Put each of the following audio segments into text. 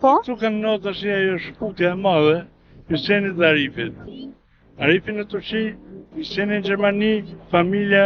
Po? Kanë në tash ajo shkutja e madhe, Hysenit dhe Arifit. Arifi në Turqi, Hyseni në Gjermani, familya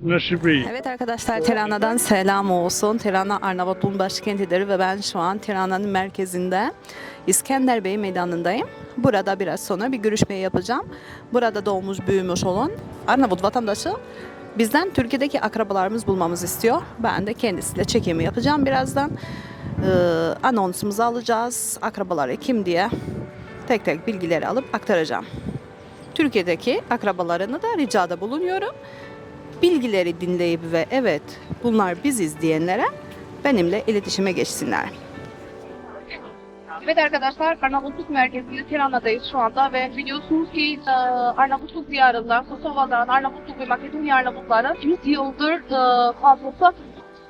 në Shqipëri. Evet arkadaşlar Tirana'dan selam olsun. Tirana Arnavutluğun başkentidir ve ben şu an Tirana'nın merkezinde İskender Bey meydanındayım. Burada biraz sonra bir görüşme yapacağım. Burada doğmuş büyümüş olan Arnavut vatandaşı bizden Türkiye'deki akrabalarımız bulmamızı istiyor. Ben de kendisiyle çekimi yapacağım birazdan. Ee, anonsumuzu alacağız. Akrabaları kim diye tek tek bilgileri alıp aktaracağım. Türkiye'deki akrabalarını da ricada bulunuyorum bilgileri dinleyip ve evet bunlar biziz diyenlere benimle iletişime geçsinler. Evet arkadaşlar Arnavutluk merkezinde Tirana'dayız şu anda ve biliyorsunuz ki e, Arnavutluk diyarından, Kosova'dan, Arnavutluk ve Makedonya Arnavutları 100 yıldır e, fazlası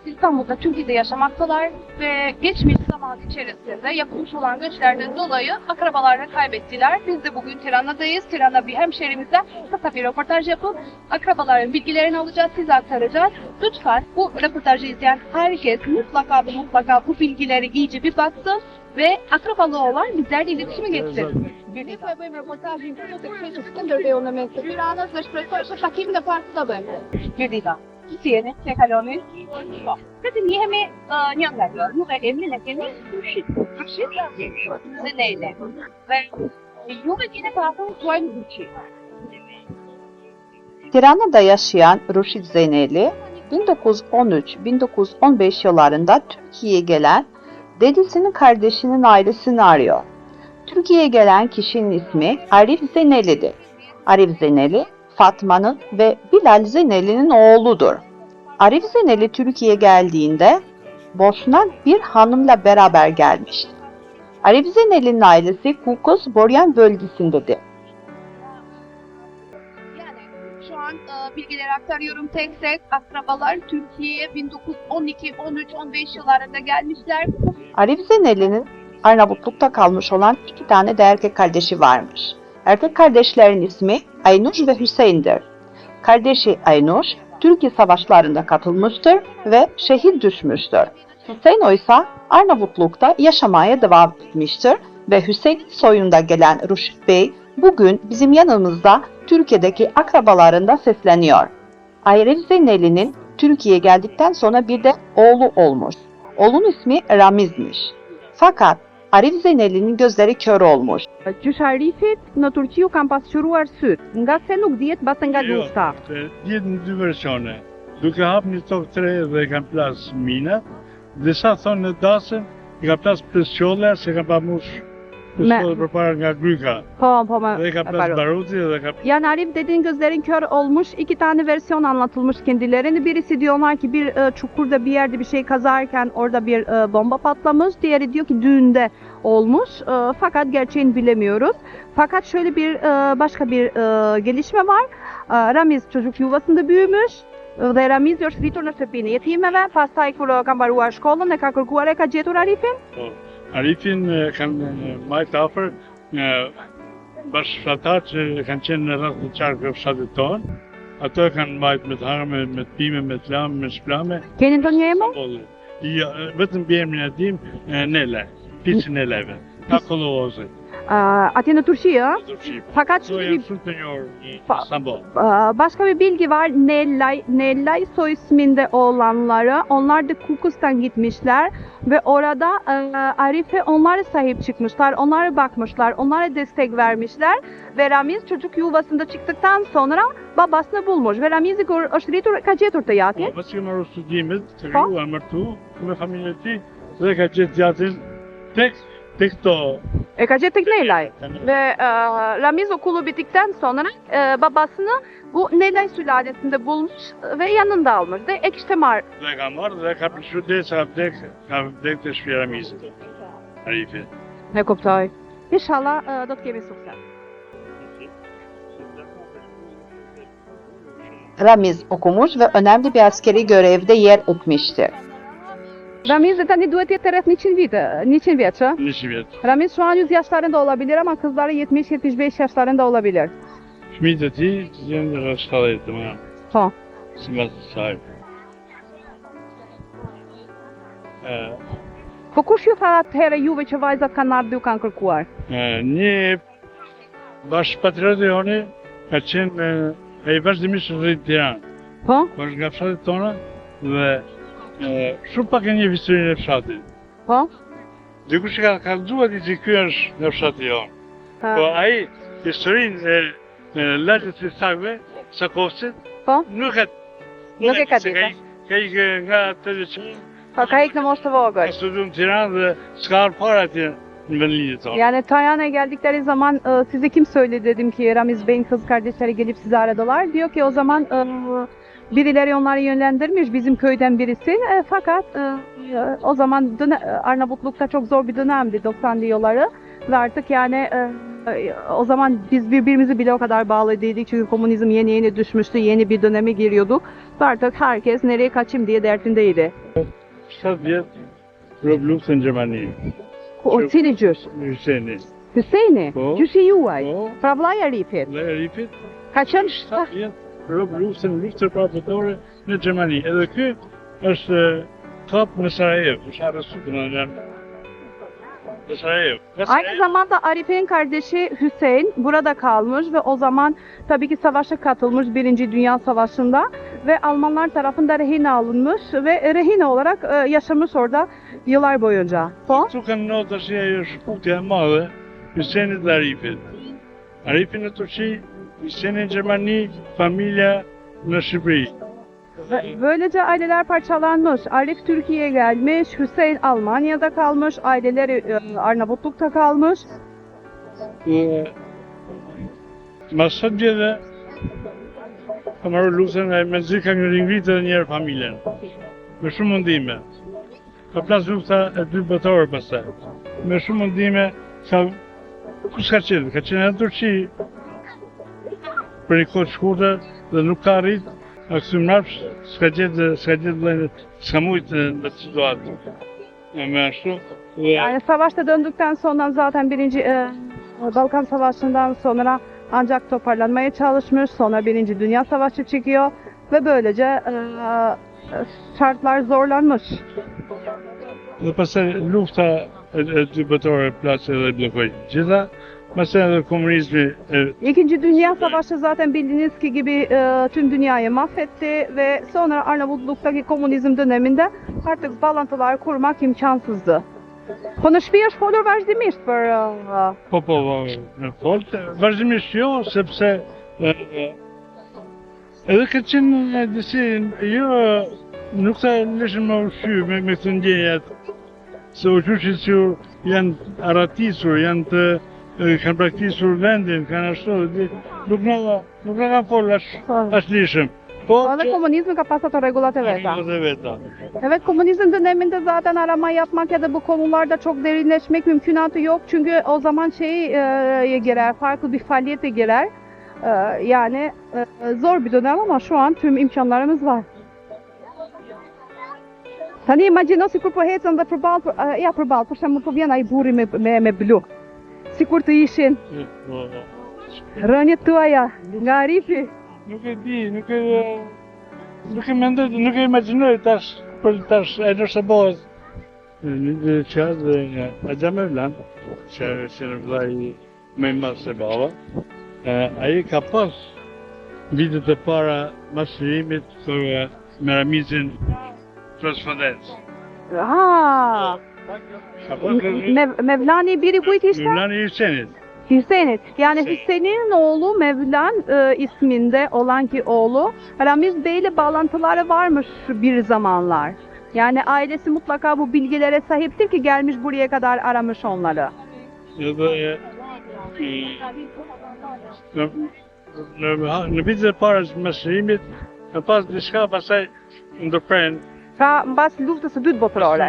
İstanbul'da, Türkiye'de yaşamaktalar ve geçmiş zaman içerisinde yapılmış olan göçlerden dolayı akrabalarını kaybettiler. Biz de bugün Tirana'dayız. Tirana bir hemşehrimizden kısa bir röportaj yapıp akrabaların bilgilerini alacağız, size aktaracağız. Lütfen bu röportajı izleyen herkes mutlaka ve mutlaka bu bilgileri iyice bir baksın ve akrabalığı olan bizlerle iletişime geçsin. Po e bëjmë reportazhin këtu të kështu Skënderbeu në mes të Tiranës dhe shpresoj që takimin e parë të bëjmë. Mirdita. Si jeni? Ne kaloni? Po. Këtë njihemi uh, një nga të, nuk e emrin e keni Rëshit. Rëshit dhe Nele. Dhe juve keni pasur tuajnë Rëshit. Tirana'da yaşayan Ruşit Zeyneli, 1913-1915 yıllarında Türkiye'ye gelen dedesinin kardeşinin ailesini arıyor. Türkiye'ye gelen kişinin ismi Arif Zeyneli'dir. Arif Zeyneli, Fatma'nın ve Bilal Zeyneli'nin oğludur. Arif Zeyneli Türkiye'ye geldiğinde Bosna bir hanımla beraber gelmişti. Arif Zeyneli'nin ailesi Kukos Boryan bölgesindedir. An e, bilgileri aktarıyorum tek tek. Akrabalar Türkiye'ye 1912, 13, 15 yıllarında gelmişler. Arif Zeyneli'nin Arnavutluk'ta kalmış olan iki tane de erkek kardeşi varmış. Erkek kardeşlerin ismi Aynuş ve Hüseyin'dir. Kardeşi Aynuş, Türkiye savaşlarında katılmıştır ve şehit düşmüştür. Hüseyin ise Arnavutluk'ta yaşamaya devam etmiştir ve Hüseyin soyunda gelen Ruşit Bey bugün bizim yanımızda Türkiye'deki akrabalarında sesleniyor. Arif Zeyneli'nin Türkiye'ye geldikten sonra bir de oğlu olmuş. Oğlun ismi Ramiz'miş. Fakat Arif Zeyneli'nin gözleri kör olmuş. Qysh Arifit në Turqi u kam pasqyruar syt, nga se nuk dihet mbase nga Jo, Gusta. e, Dihet në dy versione. Duke hap një tokë tre dhe i kanë plas minat, disa thonë në dasëm, i ka plas pëshqolla, se ka pa për para nga gryka. Po, po më Dhe i ka plas pardon. baruti dhe ka Yani Arif dediğin gözlerin kör olmuş. iki tane versiyon anlatılmış kendilerine. Birisi diyorlar ki bir e, çukurda bir yerde bir şey kazarken orada bir e, bomba patlamış. Diğeri diyor ki düğünde olmuş. E, fakat gerçeğini bilemiyoruz. Fakat şöyle bir e, başka bir e, gelişme var. E, Ramiz çocuk yuvasında büyümüş. Dhe Ramiz është rritur në shtëpinë e jetimeve, pastaj kur ka mbaruar shkollën e ka kërkuar e ka gjetur Arifin. Po, Arifin kanë majtë afer nga bashkëfratar që kanë qenë në rrasë të qarkë e fshatit tonë. Ato e kanë majt me të harme, me të pime, me të lamë, me shplame. Keni të një emo? Ja, vetëm bjemi në dim, Nele, pisin e leve, ka. Ë? në Turqi. Fakat şimdi bir Istanbul. Aa, Başka bir bilgi var. Nellay, Nellay soy isminde olanları. Onlar da Kukus'tan gitmişler ve orada e, Arife onlara sahip çıkmışlar. Onlara bakmışlar. Onlara destek vermişler. Ve Ramiz çocuk yuvasında çıktıktan sonra babasını bulmuş. Ve Ramiz'i kur është rritur ka gjetur të Po, jatin. pas që marrë studimet, të Po. rrua, mërtu, me familjen e tij dhe ka gjetë gjatin tek tek E tek Nellay. Tani- Ve e, Ramiz okulu bittikten sonra e, babasını bu Nellay sülalesinde bulmuş ve yanında almış. Dhe e kishte marrë Dhe ka marrë dhe ka përshu dhe që ka vdek, ka vdek të shpjera mizit. Arifi. Ne kuptoj. İnşallah e, do të kemi sukses. Ramiz okumuş ve önemli bir askeri görevde yer etmiştir. Ramiz de tani duhet jetë rreth 100 vite, 100 vjeç, ë? Një që vjetë. Ramiz şu an 100 yaşlarında olabilir ama kızları 70-75 yaşlarında olabilir. Fëmijët e tij janë rreth 70 domethënë, Po. si të saj. Ë, Po kush ju tha atëherë juve që vajzat kanë ardhur ju kanë kërkuar? E, Një bash patrioti joni ka qenë e, i vazhdimisht rritë Tiranë. Po? është nga fshatit tona dhe e, pak e ka kalëzuar di që ky është nga fshati jonë. Ha, Po ai historinë e, e lagjet të sakve, Sakosit, Po? nuk e Nuk e ka ditë. Ka ikë nga të veçanë, Po ka ikë në moshë të ka vogël. studiu në Tiranë dhe s'ka arë para atje në vendlinjit tonë. Yani Tayyan'a geldikleri zaman e, size kim söyledi dedim ki Ramiz Bey'in kız kardeşleri gelip sizi aradılar. Diyor ki o zaman e, birileri onları yönlendirmiş bizim köyden birisi. E, fakat e, e, o zaman döne, Arnavutluk'ta çok zor bir dönemdi 90'lı yılları. Ve artık yani e, e, o zaman biz birbirimizi bile o kadar bağlı değildik. Çünkü komünizm yeni yeni düşmüştü. Yeni bir döneme giriyorduk. Ve artık herkes nereye kaçayım diye derdindeydi. Luftën në Gjermani, O cili gjysh? Hyseni. Hüseyin'i? Po. Gjyshi juaj? Po, Pra vllaja Rifit? dhe e ripit, Ka qenë 7 vjetë rob luftën, luftër prapëtore në Gjermani. Edhe ky është kap në Sarajevo, është arrestuar në në në Sarajevo. Në Aynı zamanda Arif'in kardeşi Hüseyin burada kalmış ve o zaman tabii ki savaşa katılmış Birinci Dünya Savaşı'nda ve Almanlar tarafından rehin alınmış ve rehin olarak e, yaşamış orada yıllar boyunca. Po? Këtu kanë notë tash ajo shkutja e madhe, Hysenit dhe Arifit. Arifi në Turqi, Gjermani, familja në Shqipëri. Ve Böylece aileler parçalanmış. Arif Türkiye'ye gelmiş, Hüseyin Almanya'da kalmış, aileleri e, Arnavutluk'ta kalmış. Dhe Mas sot vjetë ka marrë luftën e me zi ka një ringritë edhe njerë familjen. Me shumë mundime. Ka plas lufta e dy botore pastaj. Me shumë mundime ka kush ka qenë? Ka qenë në Turqi për një kohë të shkurtër dhe nuk ka arrit a mrapsh s'ka gjetë s'ka gjetë vëllai s'ka mujtë në të situatë. E me ashtu dhe Yani savaşta döndükten sonra zaten birinci e, Balkan Savaşı'ndan sonra ancak toparlanmaya çalışmış. Sonra Birinci Dünya Savaşı çıkıyor ve böylece e, şartlar zorlanmış. Dhe pastaj lufta e, dy botore plasë edhe bllokoi gjitha. Pastaj edhe komunizmi e, İkinci Dünya Savaşı zaten bildiğiniz ki gibi e, tüm dünyayı mahvetti ve sonra Arnavutluk'taki komünizm döneminde artık bağlantılar kurmak imkansızdı. Po shtëpi është folur vazhdimisht për uh, po po po në folte vazhdimisht jo sepse edhe ka qenë disi jo nuk ta lëshën më ushqy me, me këtë ndjenjat se ushqyshit që janë aratisur, janë të kanë praktisur vendin, kanë ashtu, nuk na nuk na kanë folë as as lishëm. Po, Sonra komünizmin ka pas ato rregullat e veta. Dhe veta. Evet komünizm döneminde zaten arama yapmak ya da bu konularda çok derinleşmek mümkünatı yok. Çünkü o zaman şey e, girer, farklı bir faaliyete girer. E, yani e, zor bir dönem ama şu an tüm imkanlarımız var. Tani imagjino sikur po ecën dhe përballë, për- e, ja përballë, për shembull po vjen ai burri me me me blu. Sikur të ishin Po, po. rënjet tuaja nga Arifi. Nuk e di, nuk e nuk e mendoj, nuk e imagjinoj tash për tash e nëse bëhet një çast dhe nga Aja Mevlan, që që në vllai më i madh se baba. E, ai ka pas vitet e para mas shërimit për e, me Ramizin pas Mev, Mevlani biri kujt ishte? Mevlani i Hüseyinit. Hüseyin'in. Yani Hüseyin. Hüseyin'in oğlu Mevlan e, isminde olan ki oğlu Ramiz Bey ile bağlantıları varmış bir zamanlar. Yani ailesi mutlaka bu bilgilere sahiptir ki gelmiş buraya kadar aramış onları. Edhe e, e, në në në vitet e para Ta mbas luftës së dytë botërore.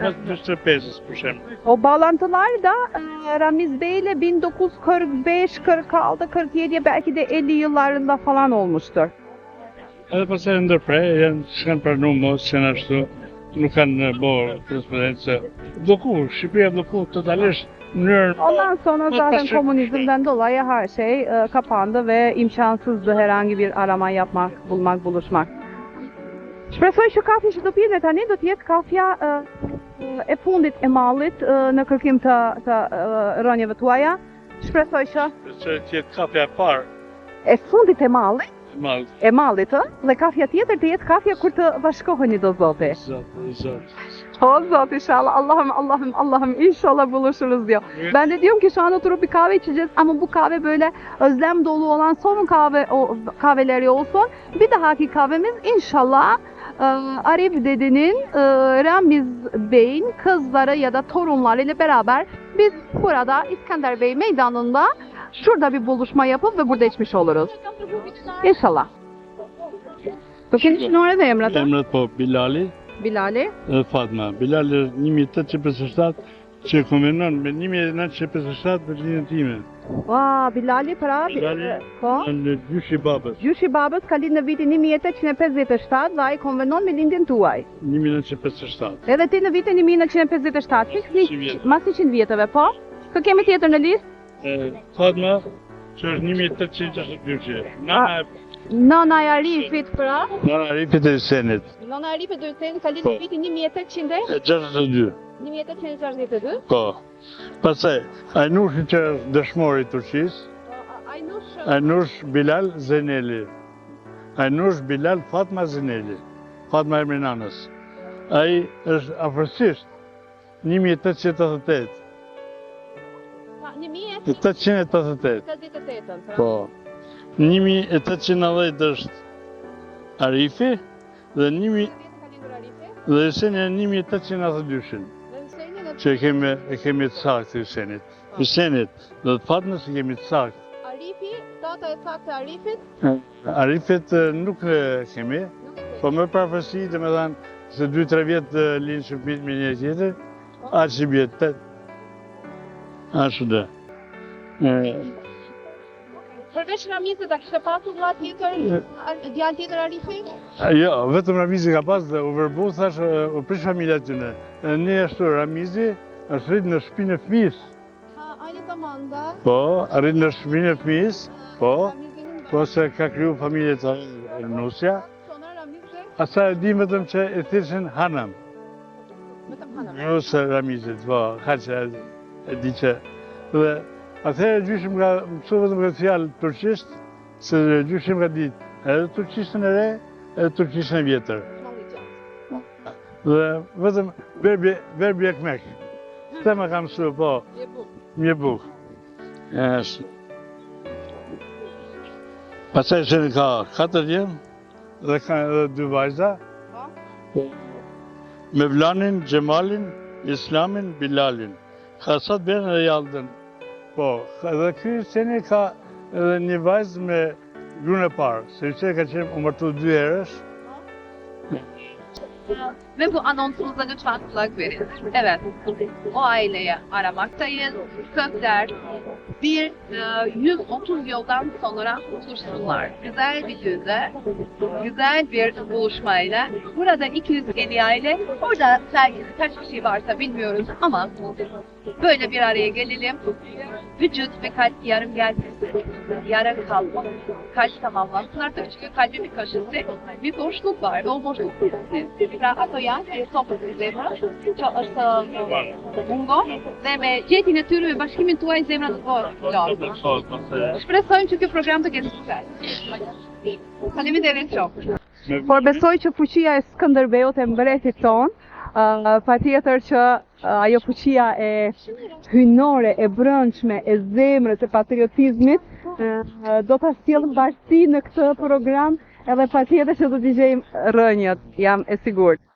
Pas 45 për shemb. O bağlantılar da e, Ramiz Bey ile 1945, 46, 47 belki de 50 yıllarında falan olmuştur. Edhe pastaj ndërpre janë s'kan pranuar mos janë ashtu nuk kanë bërë korrespondencë. Blloku, Shqipëria blloku totalisht Ondan sonra zaten komünizmden dolayı her şey e, kapandı ve imkansızdı herhangi bir arama yapmak, bulmak, buluşmak. Shpresoj që kafi që do pjene tani do të jetë kafja e, fundit e mallit në kërkim të, të rënjeve tuaja. Shpresoj që Se të jetë kafja e parë, e fundit e mallit, malë, e mallit, ë, dhe kafja tjetër të jetë kafja kur të bashkoheni do zoti. zotë, zotë. O zot inşallah. Allah'ım Allah'ım Allah'ım inşallah buluşuruz diyor. Ben de diyorum ki şu anda oturup bir kahve içeceğiz ama bu kahve böyle özlem dolu olan son kahve o, kahveleri olsun. Bir dahaki kahvemiz inşallah Arif dedenin e, Ramiz Bey'in kızları ya da torunlarıyla beraber biz burada İskender Bey meydanında şurada bir buluşma yapıp ve burada içmiş oluruz. İnşallah. Bakın şimdi oraya da Emrah'a. Emret po Bilali Bilal'i. dhe Fatma. Bilali 1857 që konvenon me 1957 për linjën time. Aa, Bilal'i para Bilali. Po. Në gjyshi babës, Gjyshi babës ka lind në vitin 1857 dhe ai konvenon me lindjen tuaj. 1957. Edhe ti në vitin 1957, hiç Si hiç vjet. mas 100 vjetëve, po? Kë kemi tjetër në listë? Fatma, që është 1862. Nana, Nana e Arifit pra. nana Arifit e Senit. Nana e Arifit Dyrsen ka lind Po. në vitin 1800 E 62. 1862. Po. Pastaj, Ajnushi që është dëshmori i Turqisë, Aynush Ajnush Bilal Zeneli. Ajnush Bilal Fatma Zeneli. Fatma emri nanës. Ai është afërsisht 1888. 888. 1888. Po. 1890 është Arifi dhe 1000 ka lindur Arifi. dhe Hyseni e 1892-shin. Dhe Hyseni dhe që e kemi e kemi të saktë të Hysenit. Hysenit dhe të Fatmës e kemi të saktë. Arifi, data e saktë e Arifit Arifit nuk e kemi, po më përfësi dhe me dhanë se 2-3 vjetë linë shëpit me një tjetër, aqë që bjetë të ashtë dhe. Përveç Ramizit, a kishte pasur vëlla tjetër, djalë tjetër Arifi? Jo, vetëm Ramizi ka pas dhe u vërbu, thash, u prish familja tyne. E, Një ashtu Ramizi është rritë në shpinë e fëmis. Ha, aynı zamanda Po, arrit në shpinë e fëmis, po, po se ka kryu familje të Nusja. Asa e di vetëm që e thirëshin Hanam. vetëm hanım. Jo se Ramizit, po, ka që e di që. Dhe atëherë gjyshim ka mësu vetëm këtë fjalë turqisht, se gjyshim ka ditë edhe turqishtën e re, edhe turqishtën e vjetër. Dhe vetëm verbi, verbi ekmek. Këtë më ka mësu, po, mje buk. Është. Pasaj që ka 4 vjenë dhe ka edhe dy vajza. Me Vlanin, Gjemalin, Islamin, Bilalin. Ka sot bërë edhe jaldën. Po, edhe ky seni ka edhe një vajzë me grunë e parë. Se që ka qenë u mërtu dy herësh. Ve bu anonsumuza lütfen kulak verin. Evet, o aileye aramaktayız. Sözler bir e, 130 yıldan sonra buluşsunlar. Güzel bir yüzde, güzel bir buluşmayla. Burada 250 aile, orada belki kaç kişi varsa bilmiyoruz ama böyle bir araya gelelim. Vücut ve kalp yarım gelsin. Yarım kalma. Kalp tamamlansın artık çünkü kalbi bir kaşısı bir boşluk var ve o boşluk Pra ato janë e sopës e zemrës, që është mungo dhe me gjetjen e tyre me bashkimin tuaj zemra të bëhet lartë. Shpresojmë që ky program të ketë sukses. Faleminderit shumë. Por besoj që fuqia e Skënderbeut e mbretit ton, uh, pa tjetër që uh, ajo fuqia e hynore, e brëndshme, e zemrës, e patriotizmit, uh, do të sjellë bashkësi në këtë program edhe pa tjetër që do t'i gjejmë rënjët, jam e sigurt.